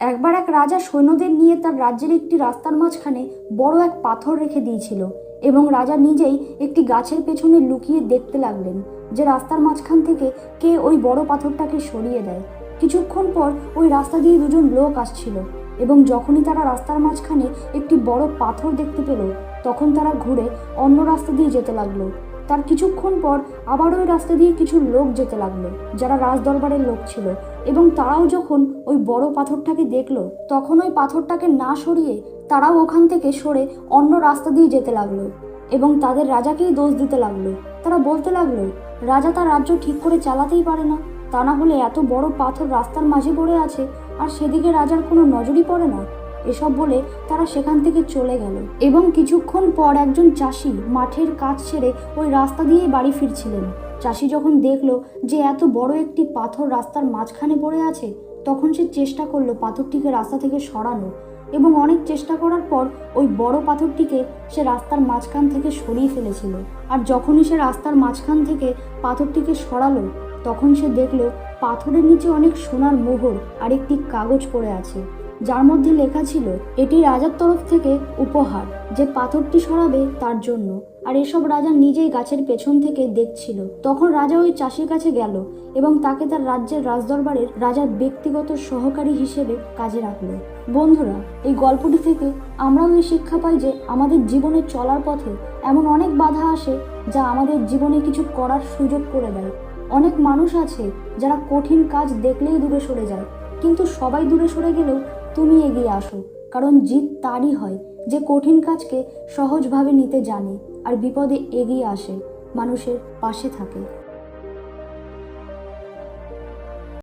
একবার এক রাজা সৈন্যদের নিয়ে তার রাজ্যের একটি রাস্তার মাঝখানে বড় এক পাথর রেখে দিয়েছিল এবং রাজা নিজেই একটি গাছের পেছনে লুকিয়ে দেখতে লাগলেন যে রাস্তার মাঝখান থেকে কে ওই বড় পাথরটাকে সরিয়ে দেয়। কিছুক্ষণ পর ওই রাস্তা দিয়ে দুজন লোক আসছিল এবং যখনই তারা রাস্তার মাঝখানে একটি বড় পাথর দেখতে পেল, তখন তারা ঘুরে অন্য রাস্তা দিয়ে যেতে লাগল। তার কিছুক্ষণ পর আবার ওই রাস্তা দিয়ে কিছু লোক যেতে লাগল, যারা রাজদরবারের লোক ছিল। এবং তারাও যখন ওই বড় পাথরটাকে দেখল, তখন ওই পাথরটাকে না সরিয়ে তারাও ওখান থেকে সরে অন্য রাস্তা দিয়ে যেতে লাগল এবং তাদের রাজাকেই দোষ দিতে লাগল। তারা বলতে লাগল, রাজা তার রাজ্য ঠিক করে চালাতেই পারে না। তা না হলে এত বড় পাথর রাস্তার মাঝে পড়ে আছে, আর সেদিকে রাজার কোনো নজরই পড়ে না। এসব বলে তারা সেখান থেকে চলে গেল এবং কিছুক্ষণ পর একজন চাষি মাঠের কাজ ছেড়ে ওই রাস্তা দিয়ে বাড়ি ফিরছিলেন। চাষি যখন দেখল যে এত বড় একটি পাথর রাস্তার মাঝখানে পড়ে আছে, তখন সে চেষ্টা করল পাথরটিকে রাস্তা থেকে সরানো এবং অনেক চেষ্টা করার পর ওই বড় পাথরটিকে সে রাস্তার মাঝখান থেকে সরিয়ে ফেলেছিল। আর যখনই সে রাস্তার মাঝখান থেকে পাথরটিকে সরালো, তখন সে দেখল পাথরের নিচে অনেক সোনার মোহর আর একটি কাগজ পড়ে আছে। যার মধ্যে লেখা ছিল, এটি রাজার তরফ থেকে উপহার যে পাথরটি সরাবে তার জন্য। আর এসব রাজা নিজেই গাছের পেছন থেকে দেখছিল। তখন রাজা ওই চাষির কাছে গেল এবং তাকে তার রাজ্যের রাজদরবারের রাজার ব্যক্তিগত সহকারী হিসেবে কাজে রাখল। বন্ধুরা, এই গল্পটি থেকে আমরাও এই শিক্ষা পাই যে আমাদের জীবনে চলার পথে এমন অনেক বাধা আসে যা আমাদের জীবনে কিছু করার সুযোগ করে দেয়। অনেক মানুষ আছে যারা কঠিন কাজ দেখলেই দূরে সরে যায়, কিন্তু সবাই দূরে সরে গেলেও তুমি এগিয়ে আসো, কারণ জিত তারই হয় যে কঠিন কাজকে সহজভাবে নিতে জানে আর বিপদে এগিয়ে আসে, মানুষের পাশে থাকে।